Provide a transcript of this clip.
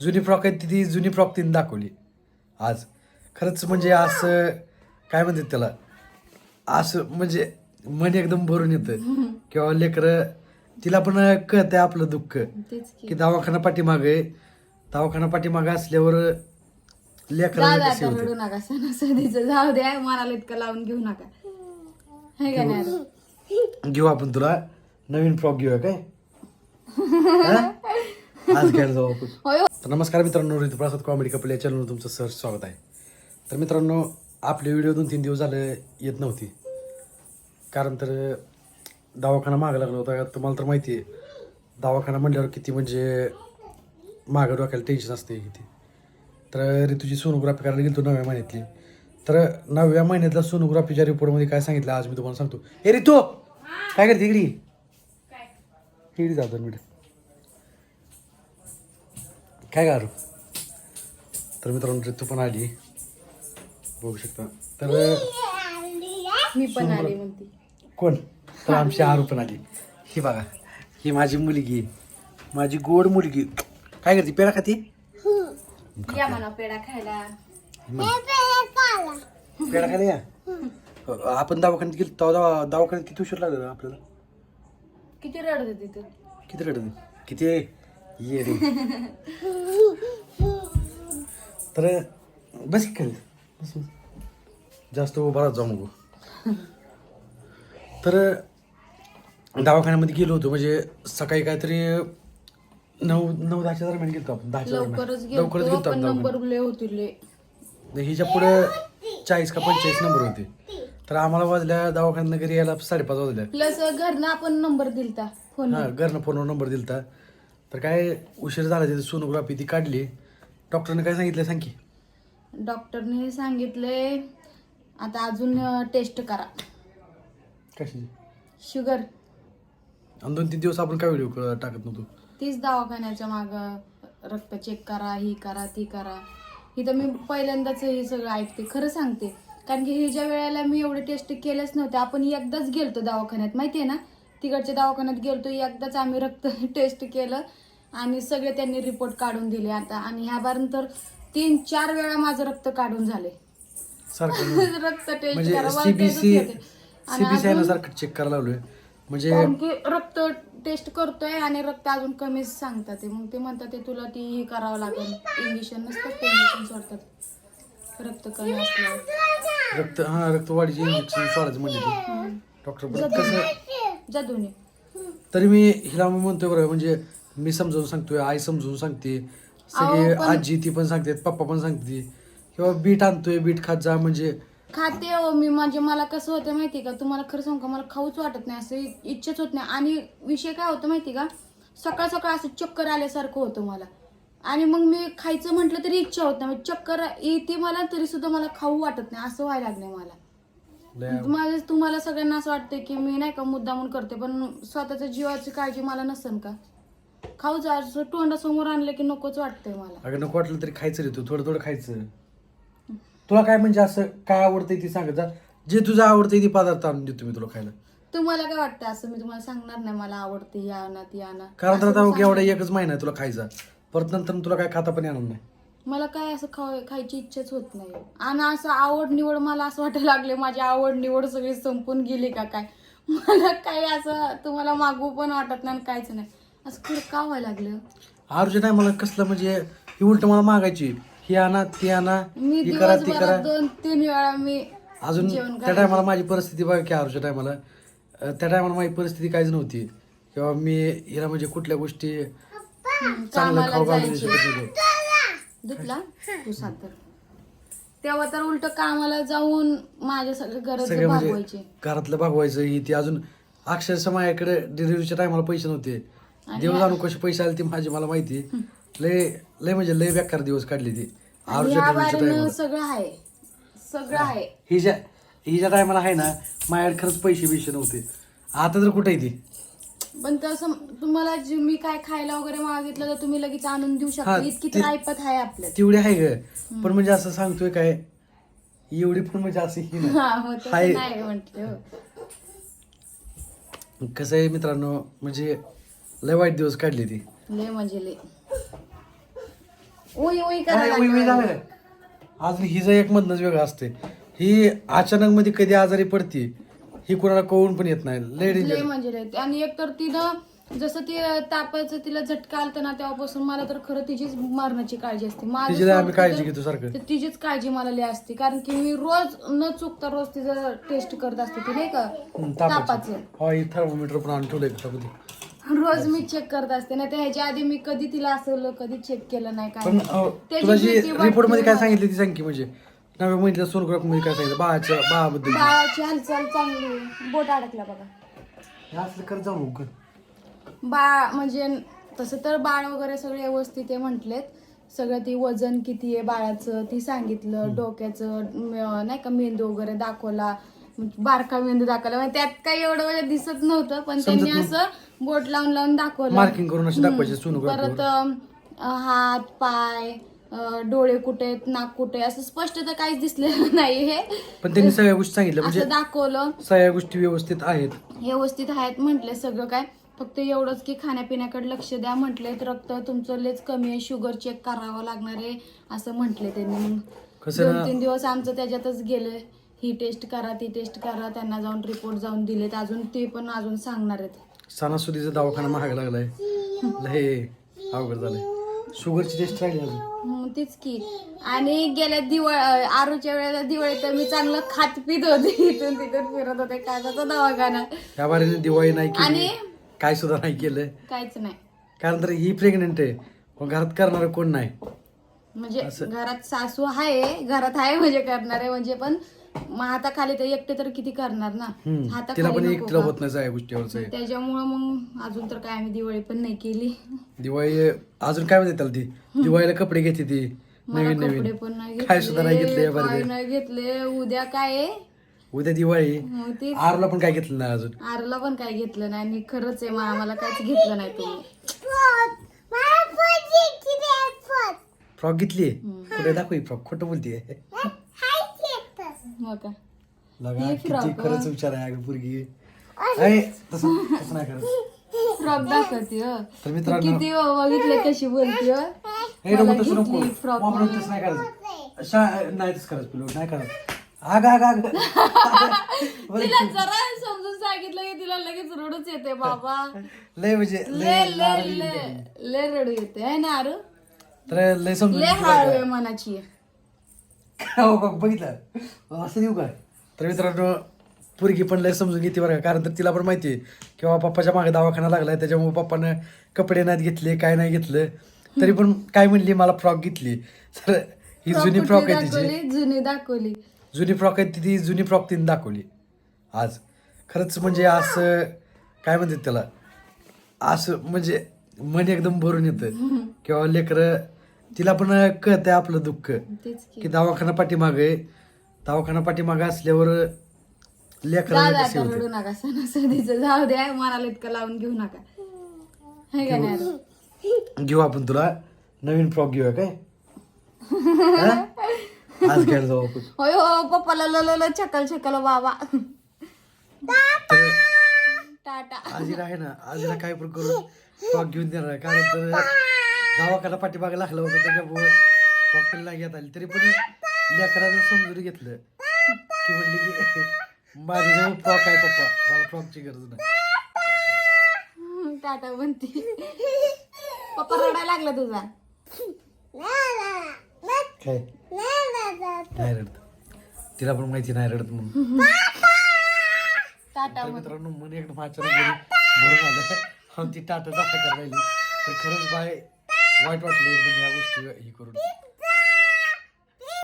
जुनी फ्रॉक आहे ती जुनी फ्रॉक तिने दाखवली. आज खरंच म्हणजे असं काय म्हणतात त्याला? असं म्हणजे मन एकदम भरून येतं. किंवा लेकरं तिला पण कळतंय आपलं दुःख. की. दवाखाना पाठीमागे आहे. दवाखाना पाठीमागे असल्यावर लेकराला रडू नका सणासुदीचं जाऊ द्या मनाला इतकं लावून घेऊ नका. है का नाही? आता? घेऊ आपण तुला. नवीन फ्रॉक घेऊया काय? आज घ्यायला जाऊ आपण. तर नमस्कार मित्रांनो ऋतुप्रसाद कॉमेडी कपल या चॅनलवर तुमचं सर स्वागत आहे. तर मित्रांनो आपले व्हिडिओ दोन तीन दिवस झाले येत नव्हती. कारण तर दवाखाना मागं लागला होता. तुम्हाला तर माहिती आहे दवाखाना म्हणल्यावर किती म्हणजे मागं डोक्याला टेन्शन असते किती. तर ऋतूची सोनोग्राफी करायला गेलो नवव्या महिन्यातली. तर नवव्या महिन्यातल्या सोनोग्राफीच्या रिपोर्टमध्ये काय सांगितलं आज मी तुम्हाला सांगतो. ए ऋतू काय करते इकडे. इकडे जातो मी काय गारू? तर मित्रांनो ऋतू पण आली. बघू शकता. तर मी पण आली म्हणते. कोण? तर आमची आरू पण आली. ही बघा ही माझी मुलगी. माझी गोड मुलगी. काय करते? पेढा खाती? या म्हणा पेढा खायला. पेढा खायला. या? आपण दवाखान्यात गेलो तेव्हा दवा दवाखान्यात किती उशीर लागला आपल्याला? किती रडत होती तू? किती रडत किती? ये रे तर बस बस. जास्त राहत जाऊ नको तर दवाखान्यामध्ये गेलो होतो म्हणजे सकाळी काहीतरी नऊ नऊ दहाच्या दरम्यान गेलो आपण दहाच्या लवकरच दरम्यान लवकरच गेलो गेलो पण आपण नंबर लय होती लय. दवाखान्यात. हिच्या पुढे चाळीस का पंचेचाळीस नंबर होते. तर आम्हाला वाजल्या दवाखान्यात घरी यायला साडेपाच वाजल्या. प्लस घरनं आपण नंबर दिलता फोन हा घरनं फोनवर नंबर दिलता. तर काय उशीर झाला तिथे सोनोग्राफी ती काढली. डॉक्टरने काय सांगितलं सांग की? डॉक्टरने सांगितले आता अजून टेस्ट करा. कशी शुगर आणि दोन तीन दिवस आपण काय व्हिडिओ टाकत नव्हतो? तीच दवाखान्याच्या माग रक्त चेक करा ही करा ती करा. ही तर मी पहिल्यांदाच हे सगळं ऐकते खरं सांगते. कारण की हिच्या वेळेला मी एवढे टेस्ट केलेच नव्हते आपण एकदाच गेलतो दवाखान्यात माहितीये ना? तिकडच्या दवाखान्यात गेलतो. एकदाच आम्ही रक्त टेस्ट केलं आणि सगळे त्यांनी रिपोर्ट काढून दिले आता. आणि ह्यापर्यंत तर तीन चार वेळा माझं रक्त काढून झाले. रक्त टेस्ट म्हणजे चेक करायला लावलोय. म्हणजे रक्त टेस्ट करतोय आणि रक्त अजून कमीच सांगतात ते. मग ते म्हणतात ते तुला ती हे करावं लागेल. इंजेक्शन नसतात ते इंजेक्शन सोडतात. रक्त कमी असल्यावर. रक्त हा रक्तवाढीचे इंजेक्शन सोडायचं म्हणजे डॉक्टर कसं? जादूने तरी मी हिला मी म्हणतोय बरं म्हणजे मी समजावून सांगतोय आई समजून सांगते सगळे अहो, पण- आजी ती पण सांगते पप्पा पण सांगते. किंवा बीट आणतोय बीट खात जा म्हणजे खाते हो मी म्हणजे मला कसं होतं माहिती का? तुम्हाला खरं सांगू का? मला खाऊच वाटत नाही असं इच्छाच होत नाही. आणि विषय काय होतं माहिती का? सकाळ सकाळ असं चक्कर आल्यासारखं होतं मला. आणि मग मी खायचं म्हटलं तरी इच्छा होत नाही. म्हणजे चक्कर येते मला तरी सुद्धा मला खाऊ वाटत नाही असं व्हायला लागलंय मला. लय माझं तुम्हाला सगळ्यांना असं वाटतं की मी नाही का मुद्दा म्हणून करते पण स्वतःच्या जीवाची काळजी मला नसेल का? खाऊ जा असं तोंडासमोर आणलं की नकोच वाटतंय मला. अगं नको वाटलं तरी खायचं रे तू थोडं थोडं खायचं. तुला काय म्हणजे असं काय आवडतंय ती सांगत जा. जे तुझं आवडतंय ती पदार्थ आणून देतो मी तुला खायला. तुम्हाला काय वाटतं असं? मी तुम्हाला सांगणार नाही मला आवडते या ना ती आणा कारण तर असं आता सांग- एवढा एकच महिना आहे तुला खायचा. परत नंतर तुला काय खाता पण येणार नाही. मला काय असं खाव खायची इच्छाच होत नाही. आणि असं आवड निवड मला असं वाटायला लागले माझी आवड निवड सगळी संपून गेली का काय? मला काय असं तुम्हाला मागू पण वाटत नाही आणि काहीच नाही. असं खरं का व्हायला लागलं? आरुच्या नाही मला कसलं म्हणजे ही उलट मला मागायची. ही आणा ती आणा मी ही करा ती करा. दोन तीन वेळा मी अजून जेवण त्या टायमाला माझी परिस्थिती बघा की आरुच्या टायमाला त्या टायमाला माझी परिस्थिती काहीच नव्हती. किंवा मी हिला म्हणजे कुठल्या गोष्टी हम्म, चांगलं कामाला खाऊ घालू जायचे. शकत नव्हतो दुखला तू सातर तेव्हा तर उलट कामाला जाऊन माझ्या गरज सगळे म्हणजे भागवायचे. घरातलं भागवायचं ही ती अजून अक्षरशः माझ्याकडे डिलिव्हरीच्या टायमाला पैसे नव्हते. देव जाणू कसे पैसे आले ते माझे मला माहिती लय लय म्हणजे लय बेकार दिवस काढले ती. आणि आरुच्या ह्या डिलिव्हरीच्या बारीनं टायमाला सगळं आहे. सगळं आहे. हिच्या हिच्या टायमाला आहे ना माझ्याकडे खरंच पैसे बिशे नव्हते. आता तर कुठे आहे ती? पण तसं तुम्हाला जे मी काय खायला वगैरे मागितलं तर तुम्ही लगेच आणून देऊ हा, शकता इतकी ते- तर ऐपत आहे आपल्यात तेवढी आहे ग पण म्हणजे असं सांगतोय काय एवढी पण म्हणजे असं ही नाही हा, हो, तसं आहे. नाही म्हटलं. कसं आहे मित्रांनो म्हणजे लय वाईट दिवस काढले ती लय म्हणजे लय उई उई अरे, करायला उई- उई लागली. झालं का? अजून हिचं एक मधनच वेगळं असते ही अचानक मध्ये कधी आजारी पडती ही कोणाला कळून पण येत नाही. लेडीज लय म्हणजे लय. आणि एक तर तिनं जसं ती तापायचं तिला झटका आलता ना तेव्हापासून मला तर खरं तिचीच मरणाची काळजी असते. माझं तिची लय आम्ही काळजी तर- घेतो सारखं. तर तिचीच काळजी मला लय असते. कारण की मी रोज न चुकता रोज तिचं टेस्ट करत असते ती नाही का? तापाचं. हो ही थर्मोमीटर पण आणून ठेवलंय. रोज मी चेक करत असते. ना ह्याच्या आधी मी कधी तिला असं कधी चेक केलं नाही काय पण. अं, त्याची तुला जी भीती वाटते रिपोर्टमध्ये काय मला. सांगितलं ती सांग की म्हणजे. नव्या महिन्याच्या सोनोग्राफमध्ये काय सांगितलं? बाळाच्या बाळाबद्दल. बाळाची हालचाल चांगली. बोट अडकला बघा. हे असलं कर जाऊ. बाळ म्हणजे तसं तर बाळ वगैरे सगळे व्यवस्थित आहे म्हटलेत. सगळं ती वजन किती आहे बाळाचं ती सांगितलं. डोक्याचं म- नाही का मेंदू वगैरे दाखवला. बारका मेंदू दाखवला. म्हणजे त्यात काही एवढं म्हणजे दिसत नव्हतं पण त्यांनी असं बोट लावून लावून दाखवलं. मार्किंग करून अशी दाखवायची परत अं, हात पाय डोळे कुठे आहेत नाक कुठे आहे, असं स्पष्ट तर काहीच दिसलेलं नाही हे पण त्यांनी सगळ्या गोष्टी सांगितल्या म्हणजे असं दाखवलं. सगळ्या गोष्टी व्यवस्थित आहेत. व्यवस्थित आहेत म्हटले सगळं काय. फक्त एवढंच की खाण्यापिण्याकडे लक्ष द्या म्हटले रक्त तुमचं लेच कमी आहे शुगर चेक करावं लागणार आहे असं म्हटले त्यांनी. मग कसं दोन ना- तीन दिवस आमचं त्याच्यातच गेले. ही टेस्ट करा ती टेस्ट करा त्यांना जाऊन रिपोर्ट जाऊन दिलेत. अजून ते पण अजून सांगणार आहेत. सणासुदीचा दवाखाना महाग लागलाय. लय अवघड झालंय. शुगरची टेस्ट राहिली अजून. हम्म, तेच की. आणि गेल्या दिवाळी आरूच्या वेळेला दिवाळी तर मी चांगलं खात पित होते. इथून तिथून फिरत होते काकाचा दवाखाना. बारीने दिवाळी नाही केली. आणि काय सुद्धा नाही केलं. काहीच नाही. कारण तर ही प्रेग्नेंट आहे. घरात करणार कोण नाही? म्हणजे असं. घरात सासू आहे घरात आहे म्हणजे करणारे म्हणजे पण मग हाताखाली तर एकटे तर किती करणार ना? हम्म. तिला हाताखाली पण नको एकटीला का? होत नाही गोष्टीवरच. आहे त्याच्यामुळं मग अजून तर काय आम्ही दिवाळी पण नाही केली. दिवाळी अजून काय म्हणते त्याला ती? दिवाळीला कपडे घेते ती मला नवीन कपडे नवीन पण नाही काय सुद्धा नाही घेतले या काय बारीने. नाही घेतले उद्या काय? आहे उद्या दिवाळी. मग ते आरला पण काय घेतलं नाही अजून. आरला पण काय घेतलं नाही आणि खरंच आहे मग आम्हाला काहीच घेतलं नाही तुम्ही. फ्रॉक घेतली कुठे दाखव फ्रॉक खोटं बोलतीये. हो का लगा किती frock. खरंच विचार आहे अगं पोरगी. अय, तसं तसं नाही करत. फ्रॉक दाखवते हो. तर तू मित्रांनो किती बघितलं कशी बोलती हो. हे मला नको तसं नको. घेतली फ्रॉक वापरून तसं नाही करायचं शा- नाही तसं करायचं पिलो नाही करायचं आग आग आग तिला जरा समजून सांगितलं की तिला लगेच रडूच येते बाबा. लय म्हणजे ले लय ले नारळी ले येते. ले रडू येते. है ना आरू? तर लय समजून हळू आहे मनाची. हो बघ बघितलं. असं देऊ काय? तर मित्रांनो पोरगी पण लय समजून घेते बरं का. कारण तर तिला पण माहिती आहे किंवा पप्पाच्या मागे दवाखाना लागलाय त्याच्यामुळे पप्पानं कपडे नाहीत घेतले काय नाही घेतलं. तरी पण काय म्हणली मला फ्रॉक घेतली. तर ही जुनी फ्रॉक आहे तिची. जुनी दाखवली. जुनी फ्रॉक आहे ती ती जुनी फ्रॉक तिने दाखवली. आज. खरंच म्हणजे असं काय म्हणतात त्याला? असं म्हणजे मन एकदम भरून येतं. किंवा लेकरं तिला पण कळतंय आपलं दुःख. तेच की. की दवाखाना पाठीमागे आहे. दवाखाना पाठीमागे असल्यावर जाऊ लेकराला द्या कसे आता होते. रडू नका सणासुदीचं जाऊ द्या मनाला इतकं लावून घेऊ नका. है का नाही? घेऊ आपण तुला. नवीन फ्रॉक घेऊया काय? हा? आज घ्यायला जाऊ आपण. होय हो पप्पाला लल छकल छकल बाबा. तर टाटा. आजीला आहे ना आजीला काय पण करून फ्रॉक घेऊन देणार आहे. कारण तर दवाखाना पाठीमागे लागला होता त्याच्यामुळे नाही घेता आली. तरी पण लेकरानं समजून घेतलं की म्हणली की माझ्याजवळ फ्रॉक आहे पप्पा मला फ्रॉकची गरज नाही. टाटा म्हणते पप्पा रडायला लागला तुझा. काय? नाही रडत. तिला पण माहिती नाही रडत म्हणून. टाटा तर मित्रांनो मन एकदम घरी भरून आलं ती टाटा करायला लागली. तर खरंच बाय वाईट वाटलं एकदम या गोष्टी हे करून.